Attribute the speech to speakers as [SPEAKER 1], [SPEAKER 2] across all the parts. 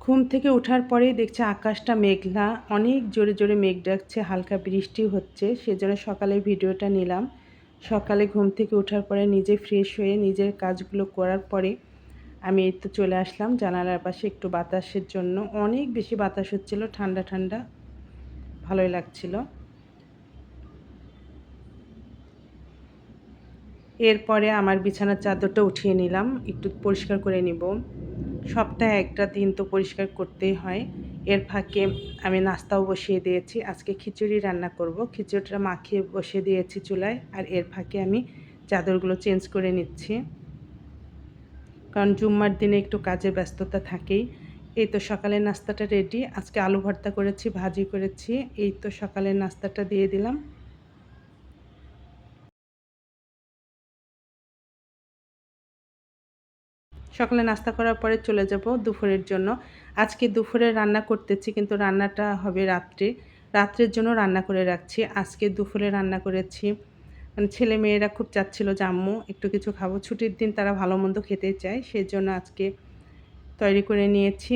[SPEAKER 1] ঘুম থেকে ওঠার পরেই দেখছি আকাশটা মেঘলা, অনেক জোরে জোরে মেঘ ডাকছে, হালকা বৃষ্টি হচ্ছে, সেজন্য সকালে ভিডিওটা নিলাম। সকালে ঘুম থেকে ওঠার পরে নিজে ফ্রেশ হয়ে নিজের কাজগুলো করার পরে আমি তো চলে আসলাম জানালার পাশে একটু বাতাসের জন্য। অনেক বেশি বাতাস হচ্ছিল, ঠান্ডা ঠান্ডা, ভালোই লাগছিল। এরপরে আমার বিছানার চাদরটা উঠিয়ে নিলাম, একটু পরিষ্কার করে নিব। সপ্তাহে একটা দিন তো পরিষ্কার করতেই হয়। এর ফাঁকে আমি নাস্তাও বসিয়ে দিয়েছি। আজকে খিচুড়ি রান্না করব। খিচুড়িটা মাখিয়ে বসিয়ে দিয়েছি চুলায় আর এর ফাঁকে আমি চাদরগুলো চেঞ্জ করে নিচ্ছি। কারণ জুম্মার দিনে একটু কাজের ব্যস্ততা থাকেই। এই তো সকালের নাস্তাটা রেডি আজকে আলু ভর্তা করেছি, ভাজি করেছি। এই তো সকালের নাস্তাটা দিয়ে দিলাম। সকালে নাস্তা করার পরে চলে যাব দুপুরের জন্য। আজকে দুপুরে রান্না করতেছি, কিন্তু রান্নাটা হবে রাত্রে। রাত্রের জন্য রান্না করে রাখছি। আজকে দুপুরে রান্না করেছি। মানে ছেলে মেয়েরা খুব চাচ্ছিল যে, আম্মু, একটু কিছু খাব। ছুটির দিন তারা ভালো মন্দ খেতে চায় সেই জন্য আজকে তৈরি করে নিয়েছি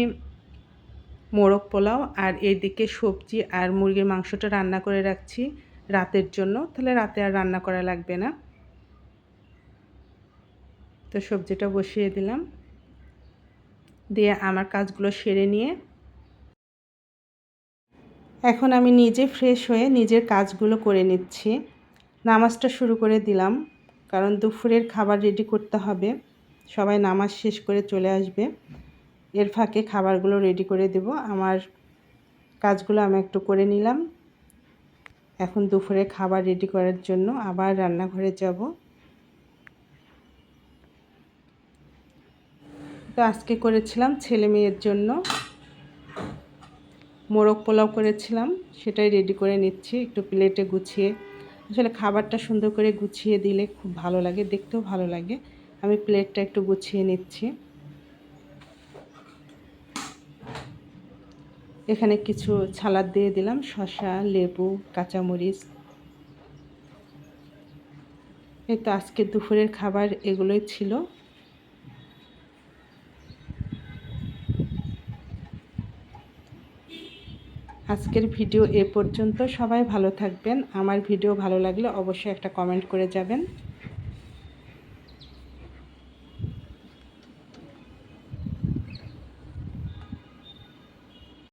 [SPEAKER 1] মোরগ পোলাও আর এইদিকে সবজি আর মুরগির মাংসটা রান্না করে রাখছি রাতের জন্য। তাহলে রাতে আর রান্না করা লাগবে না। তো সবজিটা বসিয়ে দিলাম। দিয়ে আমার কাজগুলো সেরে নিয়ে এখন আমি নিজে ফ্রেশ হয়ে নিজের কাজগুলো করে নিচ্ছি। নামাজটা শুরু করে দিলাম, কারণ দুপুরের খাবার রেডি করতে হবে। সবাই নামাজ শেষ করে চলে আসবে। এর ফাঁকে খাবারগুলো রেডি করে দেব। আমার কাজগুলো আমি একটু করে নিলাম। এখন দুপুরে খাবার রেডি করার জন্য আবার রান্নাঘরে যাব। তো আজকে করেছিলাম ছেলে মেয়ের জন্য। মোরগ পোলাও করেছিলাম, সেটাই রেডি করে নিচ্ছি একটু প্লেটে গুছিয়ে। আসলে খাবারটা সুন্দর করে গুছিয়ে দিলে খুব ভালো লাগে, দেখতেও ভালো লাগে। আমি প্লেটটা একটু গুছিয়ে নিচ্ছি। এখানে কিছু ছালাদ দিয়ে দিলাম, শসা, লেবু, কাঁচামরিচ। এই তো আজকে দুপুরের খাবার এগুলোই ছিল। আজকের ভিডিও এ পর্যন্ত। সবাই ভালো থাকবেন। আমার ভিডিও ভালো লাগলে অবশ্যই একটা কমেন্ট করে যাবেন।